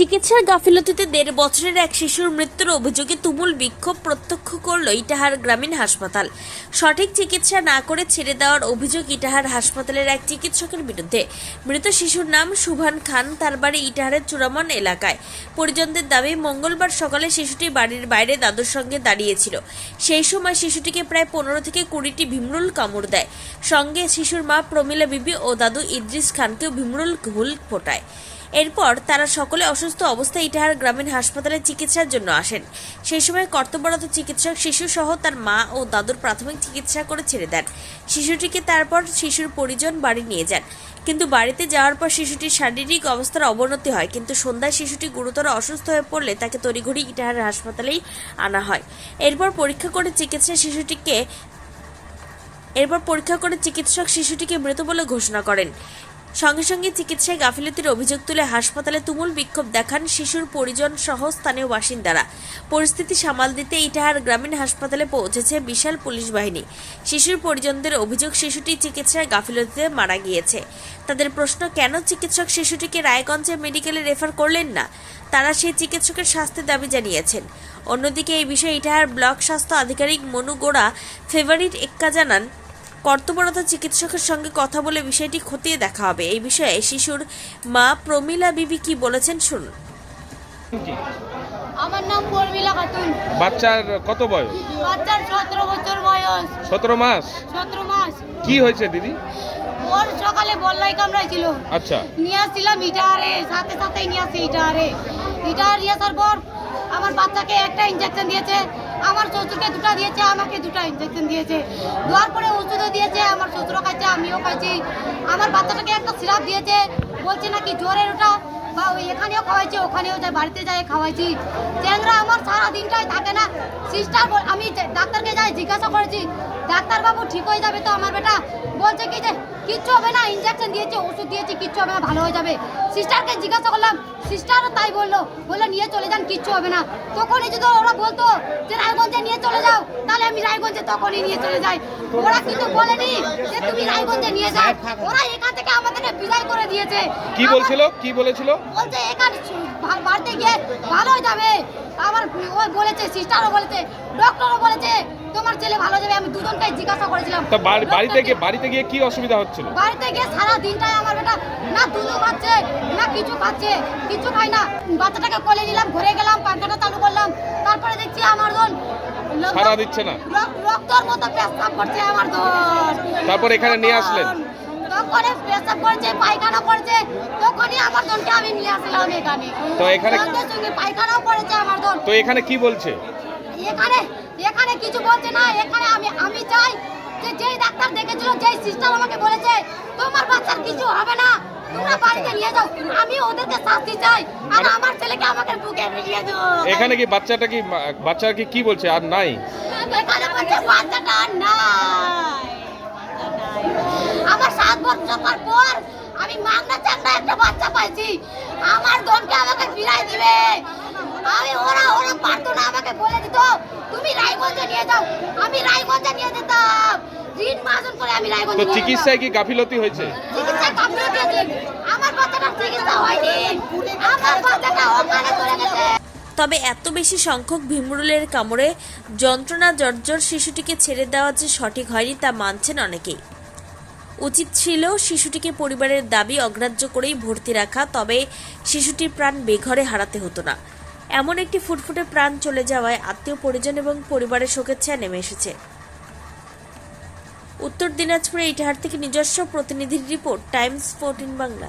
চিকিৎসার গাফিলতিতে দেড় বছরের এক শিশুর মৃত্যুর অভিযোগে তুমুল বিক্ষোভ প্রত্যক্ষ করল ইটাহার গ্রামীণ হাসপাতাল। সঠিক চিকিৎসা না করে ছেড়ে দেওয়ার অভিযোগ ইটাহার হাসপাতালের এক চিকিৎসকের বিরুদ্ধে। মৃত শিশুর নাম সুভান খান, তার বাড়ি ইটাহারের চূড়ামন এলাকায়। পরিজনদের দাবি, মঙ্গলবার সকালে শিশুটি বাড়ির বাইরে দাদুর সঙ্গে দাঁড়িয়েছিল। সেই সময় শিশুটিকে প্রায় পনেরো থেকে কুড়িটি ভিমরুল কামড় দেয়। সঙ্গে শিশুর মা প্রমীলা বিবি ও দাদু ইদ্রিস খানকেও ভিমরুল ঘুল ফোটায়। এরপর তারা সকলে অসুস্থ অবস্থায় ইটাহার গ্রামীণ হাসপাতালে চিকিৎসার জন্য আসেন। সেই সময় কর্তব্যরত চিকিৎসক শিশু সহ তার মা ও দাদুর প্রাথমিক চিকিৎসা করে ছেড়ে দেন। শিশুটিকে তারপর শিশুর পরিজন বাড়ি নিয়ে যান। কিন্তু বাড়িতে যাওয়ার পর শিশুটির শারীরিক অবস্থার অবনতি হয়। কিন্তু সন্ধ্যায় শিশুটি গুরুতর অসুস্থ হয়ে পড়লে তাকে তড়িঘড়ি ইটাহার হাসপাতালেই আনা হয়। এরপর পরীক্ষা করে চিকিৎসা শিশুটিকে, এরপর পরীক্ষা করে চিকিৎসক শিশুটিকে মৃত বলে ঘোষণা করেন। সঙ্গে সঙ্গে চিকিৎসায় গাফিলতির অভিযোগ তুলে হাসপাতালে তুমুল বিক্ষোভ দেখান শিশুর পরিজন সহ স্থানীয় বাসিন্দারা। পরিস্থিতি সামাল দিতে ইটাহার গ্রামীণ হাসপাতালে পৌঁছেছে বিশাল পুলিশ বাহিনী। শিশুর পরিজনদের অভিযোগ শিশুটি চিকিৎসায় গাফিলতিতে মারা গিয়েছে। তাদের প্রশ্ন, কেন চিকিৎসক শিশুটিকে রায়গঞ্জে মেডিকেলে রেফার করলেন না? তারা সেই চিকিৎসকের শাস্তির দাবি জানিয়েছেন। অন্যদিকে এই বিষয়ে ইটাহার ব্লক স্বাস্থ্য আধিকারিক মনু গোড়া ফেভারিট এক্কা জানান কর্তব্যরত চিকিৎসকের সঙ্গে কথা বলে বিষয়টি খতিয়ে দেখা হবে। এই বিষয়ে শিশুর মা প্রমীলা বিবি কি বলেছেন শুনুন? আমার নাম পর্মিলা খাতুন। বাচ্চার কত বয়স? বাচ্চার সতেরো বছর বয়স। সতেরো মাস? সতেরো মাস। কি হয়েছে দিদি? ওর সকালে বল্লাই কামড়াইছিল। আচ্ছা। নিয়ে আসছিলাম ইটারে সাথে সাথেই নিয়ে আসছি ইটারে। ইটার নিয়ে আসার পর আমার বাচ্চাকে একটা ইঞ্জেকশন দিয়েছে, আমার শ্বশুরকে দুটো দিয়েছে, আমাকে দুটো ইঞ্জেকশন দিয়েছে। দেওয়ার পরে ওষুধও দিয়েছে, আমার শ্বশুরও খাইছে, আমিও খাইছি। আমার বাচ্চাটাকে একটা সিরাপ দিয়েছে, বলছে নাকি জ্বরের ওটা, বা ওই এখানেও খাওয়াইছি, ওখানেও যাই, বাড়িতে যাই, খাওয়াইছি। চ্যাংরা আমার সারা দিনটাই থাকে না। সিস্টার আমি ডাক্তারকে যাই, জিজ্ঞাসা করেছি ডাক্তারবাবু ঠিক হয়ে যাবে তো আমার বেটা? বলছে কি যে কিচ্ছু হবে না ইঞ্জেকশন দিয়েছে ওষুধ দিয়েছে কিচ্ছু হবে না ভালো হয়ে যাবে। সিস্টারকে জিজ্ঞাসা করলাম সিস্টারও তাই বলল বলল নিয়ে চলে যান কিচ্ছু হবে না। তখনই যদি ওরা বলতো যে রায়গঞ্জে নিয়ে চলে যাও তাহলে আমি রায়গঞ্জে তখনই নিয়ে চলে যাই। ওরা কিন্তু বলেনি যে তুমি রায়গঞ্জে নিয়ে যাও। ওরা এখান থেকে আমাদেরকে বিদায় করে দিয়েছে। কি আমার- বলছিল? কি বলেছিল? বলছে এখানে বাড়িতে গিয়ে ভালো হয়ে যাবে। আবার ও বলেছে সিস্টারও বলেছে ডক্টরও বলেছে তোমার ছেলে ভালো যাবে আমি দুজনকে জিজ্ঞাসা করেছিলাম। তা বাড়ি- বাড়িতে গিয়ে বাড়িতে গিয়ে কি অসুবিধা হচ্ছিল? বাড়িতে গিয়ে সারা দিনটাই আমার বেটা না দুধ খাচ্ছে না কিছু খাচ্ছে কিছু খাই না। বাচ্চাটাকে কোলে নিলাম ঘুরে গেলাম পাঙ্খাটা চালু করলাম। তারপরে দেখছি আমার ধন সাড়া দিচ্ছে না? রক্তর মতো পেশাব করছে আমার ধন তারপর এখানে নিয়ে আসলেন? তখন পেশাব করছে পায়খানা করছে। তখনই আমার ধনকে আমি নিয়ে আসলাম এখানে। তো এখানে- পায়খানাও করেছে আমার ধন তো এখানে কি বলছে? এখানে এখানে কিছু বলছে না এখানে আমি আমি চাই যে যেই ডাক্তার দেখেছিল যেই সিস্টার আমাকে বলেছে তোমার বাচ্চার কিছু হবে না তোমরা বাড়িতে নিয়ে যাও। আমি ওদেরকে শাস্তি চাই আর মানে- আমার ছেলেকে আমাকে বুকে মিলিয়ে দাও। এখানে কি বাচ্চাটা কি বাচ্চার কি কি বলছে? আর নাই? এখানে বলছে বাচ্চাটা আর নাই। আমার সাত বছর পর আমি মাংনা চাংনা একটা বাচ্চা পাইছি। আমার ধনকে আমাকে ফিরাই দিবে। আমি ওরা ওরা পারতো না আমাকে বলে দিত। তুমি রায়গঞ্জে নিয়ে যাও। আমি রায়গঞ্জে নিয়ে যেতাম। ঋণ করে আমি রায়গঞ্জে যেতাম। চিকিৎসায় কি গাফিলতি হয়েছে? চিকিৎসা কমপ্লিট হয়েছে। আমার বাচ্চাটার চিকিৎসা হয়নি। আমার বাচ্চাটা ওখানে চলে গেছে। তবে এত বেশি সংখ্যক ভিমরুলের কামড়ে যন্ত্রণা জর্জর শিশুটিকে ছেড়ে দেওয়া যে সঠিক হয়নি তা মানছেন অনেকেই। উচিত ছিল শিশুটিকে পরিবারের দাবি অগ্রাহ্য করেই ভর্তি রাখা তবে শিশুটির প্রাণ বেঘরে হারাতে হতো না। এমন একটি ফুটফুটে প্রাণ চলে যাওয়ায় আত্মীয় পরিজন এবং পরিবারের শোকের ছায়া নেমে এসেছে। উত্তর দিনাজপুরে ইটাহার থেকে নিজস্ব প্রতিনিধির রিপোর্ট, টাইমস, ফোরটিন বাংলা।